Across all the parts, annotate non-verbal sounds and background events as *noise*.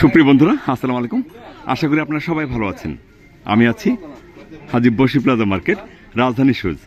সুপ্রিয় বন্ধুরা, আসসালামু আলাইকুম। আশা করি আপনারা সবাই ভালো আছেন। আমি আছি হাজিব বসি প্লাজা মার্কেট, রাজধানী শুজ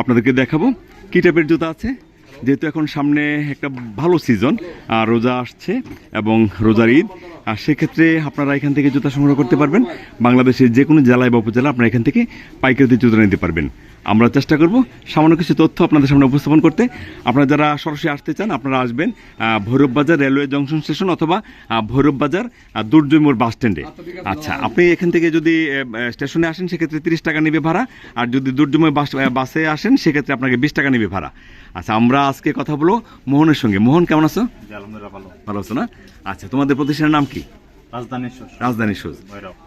আপনাদেরকে দেখাবো কী টাইপের জুতা আছে যেহেতু এখন সামনে একটা ভালো সিজন আর রোজা আসছে এবং রোজার ঈদ। আর সেক্ষেত্রে আপনারা এখান থেকে জুতা সংগ্রহ করতে পারবেন। বাংলাদেশের যে কোনো জেলায় বা উপজেলা আপনারা এখান থেকে পাইকারিতে জুতা নিতে পারবেন। আমরা চেষ্টা করব সামান্য কিছু তথ্য আপনাদের সামনে উপস্থাপন করতে। আপনারা যারা সরাসরি আসতে চান, আপনারা আসবেন ভৈরব বাজার রেলওয়ে জংশন স্টেশন অথবা ভৈরব বাজার দুর্জয় বাস স্ট্যান্ডে। আচ্ছা আপনি এখান থেকে যদি স্টেশনে আসেন, সেক্ষেত্রে তিরিশ টাকা নেবে ভাড়া। আর যদি দুর্জয় বাস বাসে আসেন, সেক্ষেত্রে আপনাকে বিশ টাকা নেবে ভাড়া। আচ্ছা আমরা আজকে কথা বলব মোহনের সঙ্গে। মোহন কেমন আছো? আলহামদুলিল্লাহ ভালো। ভালো আছো না? আচ্ছা তোমাদের প্রতিষ্ঠানের নাম কি? রাজধানী সুজ রাজধানী শুজ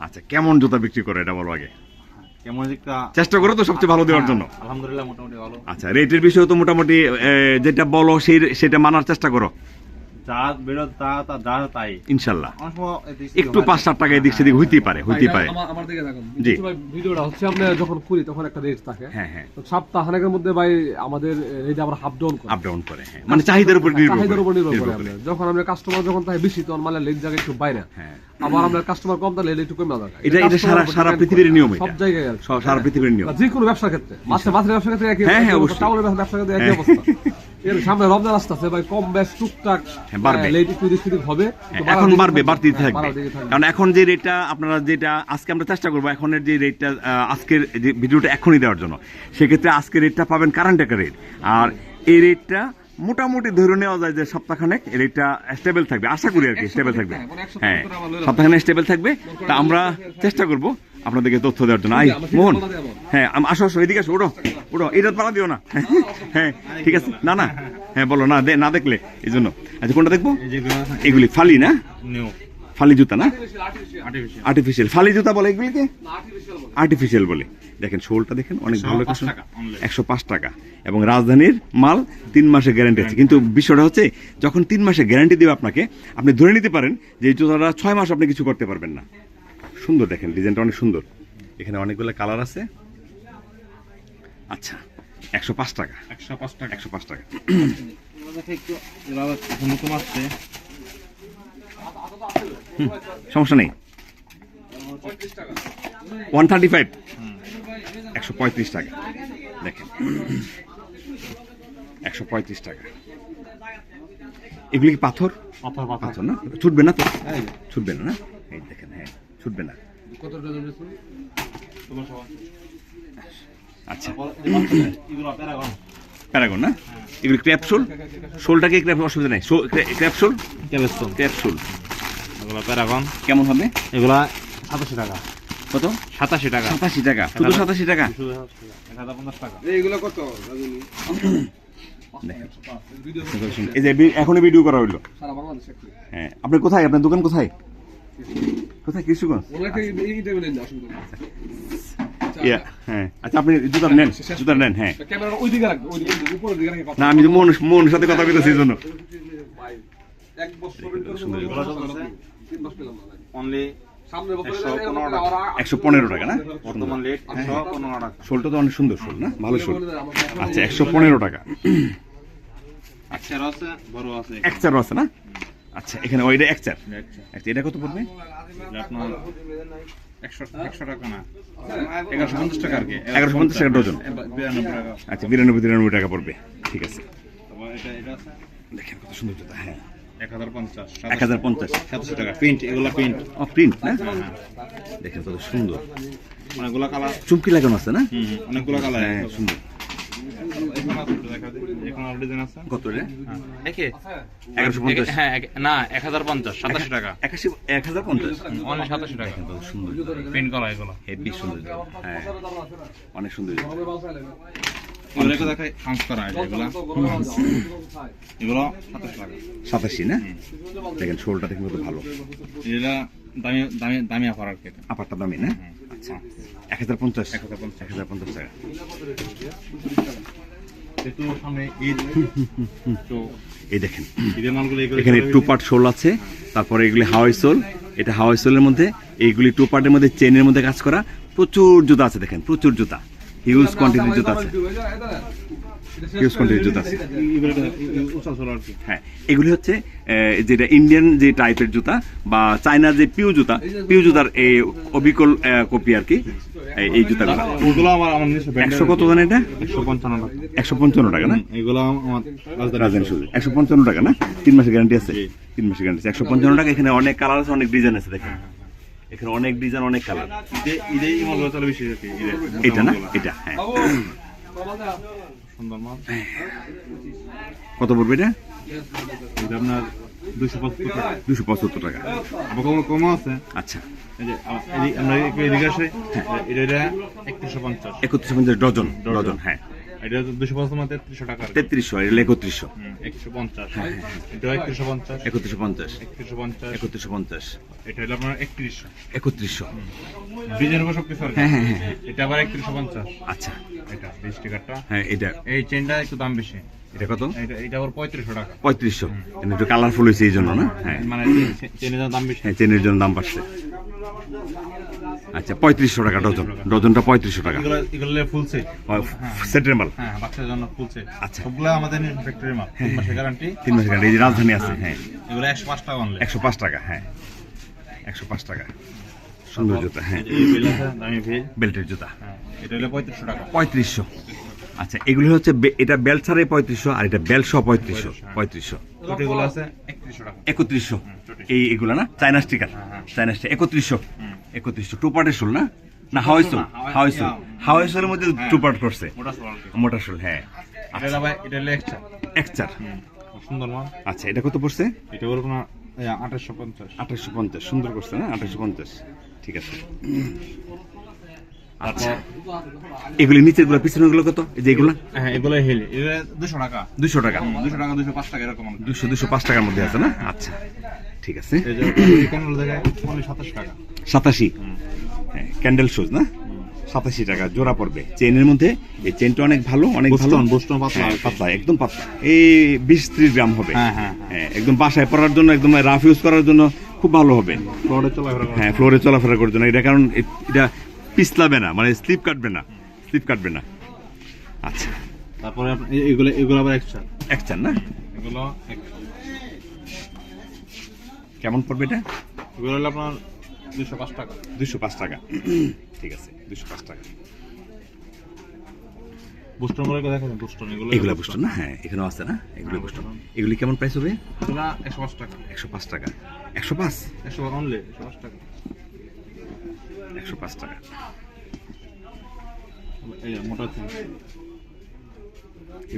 আচ্ছা কেমন জুতা বিক্রি করে এটা বলো আগে? চেষ্টা করো তো সবচেয়ে ভালো দেওয়ার জন্য। আলহামদুলিল্লাহ মোটামুটি ভালো। আচ্ছা রেটের বিষয়ে তো মোটামুটি যেটা বলো সেই সেটা মানার চেষ্টা করো। যা বেরো তা তা যা তাই। ইনশাল্লাহ। অনেক সময় এদিক সেদিক একটু পাঁচ সাত টাকা এদিক সেদিক হইতেই পারে হইতেই পারে। আমার আমার দিকে থাকুন ভিডিওটা হচ্ছে আপনি যখন করি তখন একটা রেট থাকে। হ্যাঁ হ্যাঁ। তো সপ্তাহানেকের মধ্যে ভাই আমাদের রেট আমরা হাফ ডাউন করি। আপ ডাউন করে হ্যাঁ। মানে চাহিদার উপর নির্ভর চাহিদার উপর নির্ভর করে আমরা। যখন আমরা কাস্টমার যখন তাই বেশি তখন মালের লেট জায়গায় একটু বাইরে। হ্যাঁ। আবার আমরা কাস্টমার কম তাহলে একটু কমে দরকার। এটা এটা সারা সারা পৃথিবীর নিয়ম সব জায়গায় সারা পৃথিবীর নিয়ম। যে কোনো ব্যবসার ক্ষেত্রে। মাছের মাছের ব্যবসার ক্ষেত্রে একই হ্যাঁ, হ্যাঁ, অবশ্যই। অবস্থা, টাউনের ব্যবসার ক্ষেত্রে একই অবস্থা। এর সামনে রমজান আসতেছে ভাই কম বেশ টুকটাক হ্যাঁ, বাড়বে। হবে হ্যাঁ, এখন বাড়বে হ্যাঁ, থাকবে। কারণ এখন যে রেটটা আপনারা যেটা আজকে আমরা চেষ্টা করব এখনের যে রেটটা আজকের যে ভিডিওটা এখনই দেওয়ার জন্য সেক্ষেত্রে আজকের রেটটা পাবেন কারেন্ট একটা রেট আর এই রেটটা মোটামুটি ধরে নেওয়া যায় যে সপ্তাহখানেক এই রেটটা স্টেবল থাকবে আশা করি আর কি স্টেবল থাকবে হ্যাঁ, মানে হ্যাঁ। সপ্তাহখানে স্টেবল থাকবে তা আমরা চেষ্টা করব আপনাদেরকে তথ্য দেওয়ার জন্য। আই মোহন। হ্যাঁ আসো আসো এদিকে আসো ওঠো ওঠো এটা পালা দিও না। হ্যাঁ ঠিক আছে। না না। হ্যাঁ বলো না না দেখলে এই জন্য। আচ্ছা কোনটা দেখব? এগুলি ফালি না? ফালি জুতা না? আর্টিফিশিয়াল ফালি জুতা বলে এগুলিকে? আর্টিফিশিয়াল বলে। দেখেন শোলটা দেখেন অনেক ভালো 105 একশো পাঁচ টাকা। এবং রাজধানীর মাল তিন মাসের গ্যারান্টি আছে। কিন্তু বিষয়টা হচ্ছে যখন তিন মাসের গ্যারান্টি দেবে আপনাকে আপনি ধরে নিতে পারেন যে এই জুতাটা ছয় মাস আপনি কিছু করতে পারবেন না। সুন্দর দেখেন ডিজাইনটা অনেক সুন্দর। এখানে অনেকগুলো কালার আছে। আচ্ছা একশো পাঁচ টাকা। একশো পাঁচ টাকা। একশো পাঁচ টাকা। সমস্যা নেই। ওয়ান থার্টি ফাইভ একশো পঁয়ত্রিশ টাকা। দেখেন। একশো পঁয়ত্রিশ টাকা। এগুলি কি পাথর? পাথর না? ছুটবে না তো? ছুটবে না না? এই দেখেন হ্যাঁ। ছুটবে না। আচ্ছা। প্যারাগন। প্যারাগন না? এগুলি ক্র্যাপসোল? শোলটা কি ক্র্যাপ অসুবিধা নেই। ক্র্যাপসোল? ক্যাবেস্টন ক্র্যাপসোল। এগুলো প্যারাগন। কেমন হবে? এগুলা সাতাশি টাকা। কত? সাতাশি টাকা। সাতাশি টাকা। শুধু সাতাশি টাকা? এইগুলো কত? এই যে এখনই ভিডিও করা হইল। সারা বাংলাদেশে একটু। হ্যাঁ। আপনি কোথায়? আপনার দোকান কোথায়? কোথায়? নেই। ইয়া, হ্যাঁ। আচ্ছা আপনি জুতা নেন জুতা নেন হ্যাঁ। না আমি তো মন মন সাথে কথা বলতেছি এই জন্য। একশো পনেরো টাকা। না? বর্তমান লেট একশো পনেরো টাকা। শোলটা তো অনেক সুন্দর শোল না? ভালো শোল। আচ্ছা একশো পনেরো টাকা। এক চারও আছে না? আচ্ছা এখানে ওইটা এক চার আচ্ছা এটা কত পড়বে? আপনার একশো একশো টাকা না। এগারোশো পঞ্চাশ টাকা আর কি। এগারোশো পঞ্চাশ টাকা ডজন। আচ্ছা বিরানব্বই তিরানব্বই টাকা পড়বে। ঠিক আছে। দেখেন কত সুন্দর জুতা হ্যাঁ। এক হাজার পঞ্চাশ এক হাজার পঞ্চাশ। সাতশো টাকা। প্রিন্ট এগুলা প্রিন্ট। ও প্রিন্ট না? দেখেন কত সুন্দর। অনেকগুলা কালার। চুমকি লাগানো আছে না? হুম, কালার। হ্যাঁ সুন্দর। কত রে হ্যাঁ না এক হাজার পঞ্চাশ সাতাশি টাকা। একাশি এক হাজার পঞ্চাশ অনেক সাতাশি টাকা। কত সুন্দর। প্রিন্ট করা এগুলো। হেভি সুন্দর। হ্যাঁ অনেক সুন্দর। সাতাশি টাকা। সাতাশি না? দেখেন শোলটা দেখেন ভালো। এগুলা দামি দামি দামি অফার আর কি আপারটা দামি না? আচ্ছা। এক হাজার পঞ্চাশ। এক হাজার পঞ্চাশ। এক হাজার পঞ্চাশ টাকা। যেহেতু সামনে ঈদ। তো এই দেখেন। ঈদের মালগুলো এগুলো এখানে টু পার্ট শোল আছে তারপরে এগুলি হাওয়াই সোল এটা হাওয়াই সোলের মধ্যে এইগুলি টু পার্টের মধ্যে চেনের মধ্যে কাজ করা। প্রচুর জুতা আছে দেখেন প্রচুর জুতা। হিউজ কোয়ান্টিটির জুতা আছে। হিউজ কোয়ান্টিটির জুতা আছে। হ্যাঁ এগুলি হচ্ছে যেটা ইন্ডিয়ান যে টাইপের জুতা বা চায়নার যে পিউ জুতা পিউ জুতার এই অবিকল কপি আর কি। এই- জুতাগুলো ওগুলো আমার আমার নিজস্ব একশো কত জানে এটা? একশো পঞ্চান্ন টাকা। একশো পঞ্চান্ন টাকা না? এগুলো আমার রাজধানী। শুধু একশো পঞ্চান্ন টাকা না? তিন মাসের গ্যারান্টি আছে। তিন মাসের গ্যারান্টি একশো পঞ্চান্ন টাকা এখানে অনেক কালার আছে অনেক ডিজাইন আছে দেখেন। এখানে অনেক ডিজাইন অনেক কালার এটা না? এটা হ্যাঁ। সুন্দর মাল। কত পড়বে এটা? এটা আপনার দুশো পঁচাত্তর টাকা। পঁচাত্তর টাকা। আবার কমও আছে। আচ্ছা। একত্রিশশো পঞ্চাশ। ডজন। ডজন হ্যাঁ। এটা দুশো পঞ্চাশ মানে তেত্রিশশো টাকা তেত্রিশশো এটা একত্রিশশো। একশো পঞ্চাশ। এটা একত্রিশশো পঞ্চাশ। একত্রিশশো পঞ্চাশ। একত্রিশশো পঞ্চাশ। একত্রিশশো পঞ্চাশ। এটা হলো আপনার একত্রিশশো। একত্রিশশো। উপর সব কিছু হ্যাঁ হ্যাঁ হ্যাঁ হ্যাঁ। এটা আবার একত্রিশশো পঞ্চাশ। আচ্ছা। এটা বিশ হ্যাঁ এটা। এই চেনটা একটু দাম বেশি। এটা কত? এটা এটা আবার পঁয়ত্রিশশো টাকা। পঁয়ত্রিশশো। একটু কালারফুল হয়েছে এই জন্য না? হ্যাঁ। মানে চেনের দাম বেশি। হ্যাঁ চেনের জন্য দাম বাড়ছে। আচ্ছা পঁয়ত্রিশশো টাকা ডজন। ডজনটা পঁয়ত্রিশশো টাকা। এগুলো ফুল সেট সেটের মাল? হ্যাঁ বাচ্চার জন্য ফুল সেট আচ্ছা। সবগুলো আমাদের ফ্যাক্টরি মাল। তিন মাসের গ্যারান্টি তিন মাসের এই যে রাজধানী আছে হ্যাঁ। এগুলো একশো পাঁচ টাকা অনলাইন একশো পাঁচ টাকা হ্যাঁ। একশো পাঁচ টাকা। সুন্দর জুতা হ্যাঁ। বেল্টের জুতা। হ্যাঁ এটা হলো পঁয়ত্রিশশো টাকা। পঁয়ত্রিশশো। আচ্ছা এগুলি হচ্ছে এটা ছাড়াই পঁয়ত্রিশশো আর এটা বেল্ট সহ পঁয়ত্রিশশো পঁয়ত্রিশশো। চুটিগুলো আছে? একত্রিশশো। এই এগুলো না? China sticker. হ্যাঁ। চায়না স্টিকার একত্রিশশো। একত্রিশশো। টু পার্টের শোল না? না হাওয়াই সোল হাওয়াই সোল হাওয়াই সোলের মধ্যে টু পার্ট করছে। মোটা সোল হ্যাঁ। একচার সুন্দর আচ্ছা এটা কত পড়ছে? এটা বলব না আঠাশশো পঞ্চাশ। আঠাশশো পঞ্চাশ। সুন্দর করছে না? আঠাশশো পঞ্চাশ। ঠিক আছে। আচ্ছা। এগুলি নিচেরগুলো পিছনেরগুলো কত? এই যে এগুলো? হ্যাঁ এগুলো হেল। এগুলো দুশো টাকা। দুশো টাকা। দুশো টাকা দুশো পাঁচ টাকা এরকম দুশো দুশো পাঁচ টাকার মধ্যে আছে না? আচ্ছা ঠিক আছে। সাতাশ হ্যাঁ ক্যান্ডেল শুজ না? সাতাশি টাকা জোড়া পড়বে। চেনের মধ্যে এই চেনটা অনেক ভালো অনেক ভালো। বোস্টন, বোস্টন পাতলা। হ্যাঁ, পাতলা একদম পাতলা। এই বিশ ত্রিশ গ্রাম হবে। হ্যাঁ, হ্যাঁ, হ্যাঁ একদম বাসায় পড়ার জন্য একদম রাফ ইউজ করার জন্য খুব ভালো হবে। ফ্লোরে চলাফেরা হ্যাঁ ফ্লোরে চলাফেরা করার জন্য। এটা কারণ এটা পিছলাবে না মানে স্লিপ কাটবে না স্লিপ কাটবে না। আচ্ছা। তারপরে এগুলো এগুলো আবার এক্সট্রা এক চান না? এগুলো। কেমন পড়বে এটা? এগুলো হলো আপনার দুশো পাঁচ টাকা। দুশো পাঁচ টাকা। ঠিক আছে দুশো পাঁচ টাকা। বুস্টন বুস্টন এগুলো। এগুলো না হ্যাঁ এখানেও আছে না? এগুলো এগুলি কেমন প্রাইস হবে? এগুলো একশো পাঁচ টাকা। একশো পাঁচ টাকা। একশো পাঁচ? একশো অনলি একশো পাঁচ টাকা। একশো পাঁচ টাকা। এই মোটা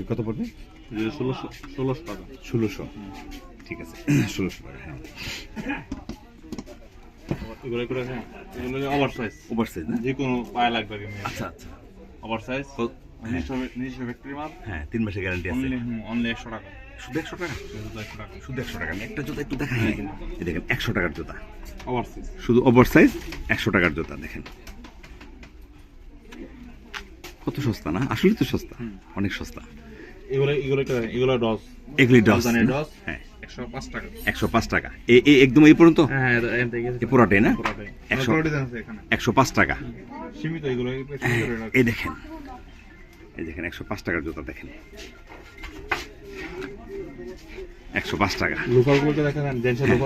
কত পড়বে? ষোলোশো ষোলোশো টাকা। ষোলোশো। ঠিক আছে *clears throat* ষোলোশো টাকা হ্যাঁ। এগুলো করে হ্যাঁ এগুলো ওভার সাইজ ওভার সাইজ না? যে কোনো পায়ে লাগবে আচ্ছা আচ্ছা। ওভার সাইজ নিজস্ব ফ্যাক্টরি মাল। হ্যাঁ তিন মাসের গ্যারান্টি আছে। অনলি একশো টাকা। শুধু একশো টাকা? শুধু একশো টাকা। আমি একটা জুতা একটু এই দেখেন একশো টাকার জুতা। ওভার সাইজ শুধু ওভার সাইজ একশো টাকার জুতা দেখেন। কত সস্তা না? আসলে তো সস্তা। অনেক সস্তা। এগুলো এগুলো এগুলো ডস। এগুলি ডস। ডস। হ্যাঁ। একশো পাঁচ টাকা। একদম এই পর্যন্ত? হ্যাঁ হ্যাঁ পুরাটাই না? একশো পাঁচ টাকা। হ্যাঁ। এই দেখেন। এই দেখেন একশো পাঁচ টাকার জুতা দেখেন। একশো পাঁচ টাকা।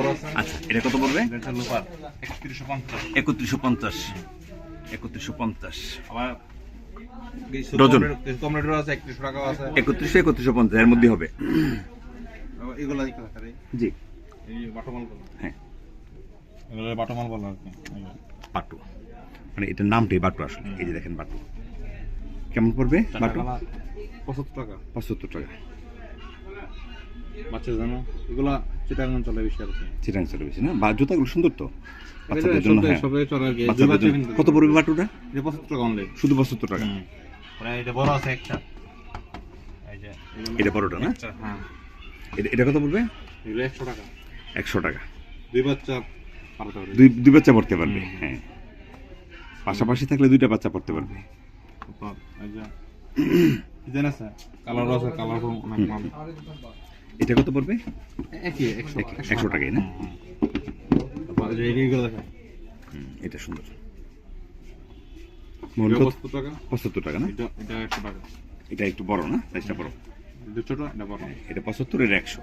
আছে। আচ্ছা এটা কত পড়বে? একত্রিশশো পঞ্চাশ। একত্রিশশো পঞ্চাশ। আবার ডজন। একত্রিশশো টাকা আছে। একত্রিশশো পঞ্চাশ এর মধ্যে হবে। জি। এই বাটমাল হ্যাঁ। এগুলো বাটমাল বলা আর কি। বাটু। মানে এটার নামটাই বাটু আসলে। এই যে দেখেন বাটু। কেমন পড়বে বাটু? পঁচাত্তর টাকা। পঁচাত্তর টাকা। বাচ্চা জানো এগুলা চিটাগাং চলে বেশি আর চিটাং চলে বেশি না? বা জুতাগুলো সুন্দর তো? বাচ্চাদের জন্য হ্যাঁ। চলে বাচ্চাদের জন্য। কত পড়বে বাটুটা? এটা পঁচাত্তর টাকা অনলি শুধু পঁচাত্তর টাকা? এটা বড় আছে একটা। এটা বড়টা না? হ্যাঁ। এটা- এটা কত পড়বে? এগুলো একশো টাকা। একশো টাকা। দুই বাচ্চা দুই দুই বাচ্চা পড়তে পারবে হ্যাঁ। পাশাপাশি থাকলে দুইটা বাচ্চা পড়তে পারবে। কালার *clears throat* আছে? কালার এটা কত পড়বে? একশো এক- টাকাই না? এটা সুন্দর। পঁচাত্তর টাকা। না? এটা একটু বড় না? সাইজটা বড়? এটা ছোট এটা বড়। এটা পঁচাত্তর এটা একশো।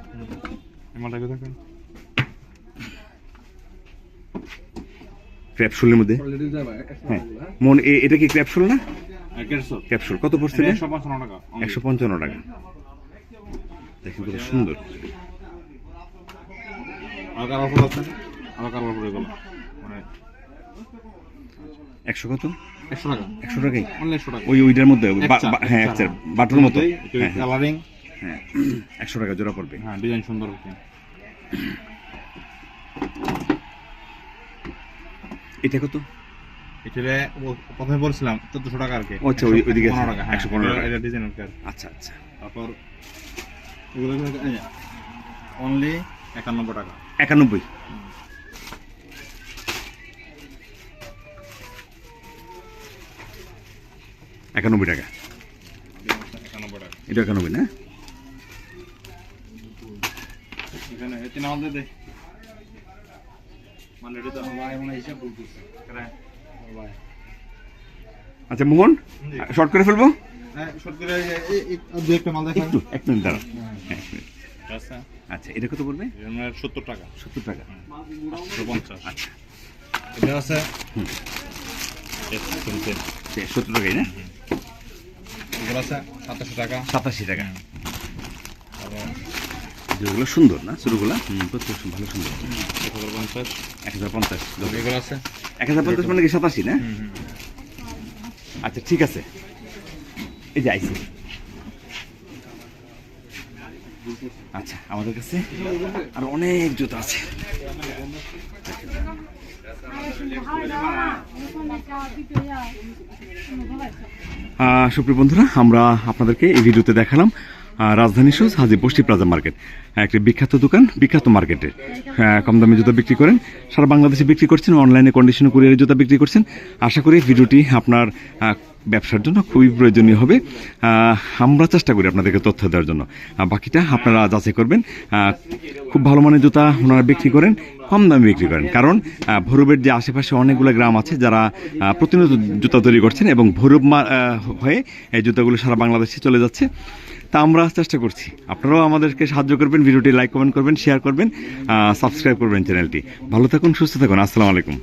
এমনটা কি দেখেন। মধ্যে? হ্যাঁ। মন এটা কি ক্র্যাপসুল না? ক্যাপসুল কত পড়ছে একশো পঞ্চান্ন টাকা একশো পঞ্চান্ন টাকা। দেখেন কত সুন্দর। আর আছে? এগুলো? মানে একশো কত? একশো টাকা। একশো টাকাই? অনলি একশো টাকা। ওই ওইটার মধ্যে হ্যাঁ বাটুর মতো। হ্যাঁ, হ্যাঁ, কালারিং হ্যাঁ *clears throat* একশো টাকা জোড়া পড়বে। হ্যাঁ ডিজাইন সুন্দর এটা কত? এটারে ও- প্রথমে বলছিলাম চোদ্দশো টাকা আর কি। আচ্ছা, ওই- ওইদিকে আছে। পনেরো টাকা হ্যাঁ। এটা ডিজাইন আর কি আচ্ছা আচ্ছা। তারপর এগুলো অনলি একানব্বই টাকা। একানব্বই। একানব্বই টাকা। একানব্বই টাকা। এটা একানব্বই না? এখানে এই তিন দে। মানে আচ্ছা মোহন শর্ট করে ফেলব? হ্যাঁ একটা এক মিনিট দাঁড়ান। হ্যাঁ, মিনিট। আচ্ছা। আচ্ছা এটা কত পড়বে? সত্তর টাকা। সত্তর টাকা। পঞ্চাশ। আচ্ছা। এটা আছে? সত্তর টাকাই না? এগুলো আছে? সাতাশো টাকা। সাতাশি টাকা। তারপর যেগুলো সুন্দর না প্রত্যেক ভালো সুন্দর। এক হাজার পঞ্চাশ। এক হাজার পঞ্চাশ। এগুলো আছে? এক হাজার পঞ্চাশ মানে কি সাতাশি না? আচ্ছা ঠিক আছে। আচ্ছা আমাদের কাছে আর অনেক জুতো আছে। সুপ্রিয় বন্ধুরা, আমরা আপনাদেরকে এই ভিডিওতে দেখালাম রাজধানী সুজ হাজি বস্তি প্লাজা মার্কেট একটি বিখ্যাত দোকান, বিখ্যাত মার্কেটে। কম দামে জুতো বিক্রি করেন, সারা বাংলাদেশে বিক্রি করছেন, অনলাইনে কন্ডিশনে কুরিয়ারে জুতো বিক্রি করছেন। আশা করি ভিডিওটি আপনার ব্যবসার জন্য খুবই প্রয়োজনীয় হবে। আমরা চেষ্টা করি আপনাদেরকে তথ্য দেওয়ার জন্য। বাকিটা আপনারা যাচাই করবেন। খুব ভালো মানের জুতা ওনারা বিক্রি করেন, কম দামে বিক্রি করেন। কারণ ভৈরবের যে আশেপাশে অনেকগুলো গ্রাম আছে যারা প্রতিনিয়ত জুতা তৈরি করছেন এবং ভৈরব হয়ে এই জুতাগুলো সারা বাংলাদেশে চলে যাচ্ছে। তা আমরা চেষ্টা করছি। আপনারাও আমাদেরকে সাহায্য করবেন, ভিডিওটি লাইক কমেন্ট করবেন শেয়ার করবেন সাবস্ক্রাইব করবেন চ্যানেলটি। ভালো থাকুন, সুস্থ থাকুন। আসসালামু আলাইকুম।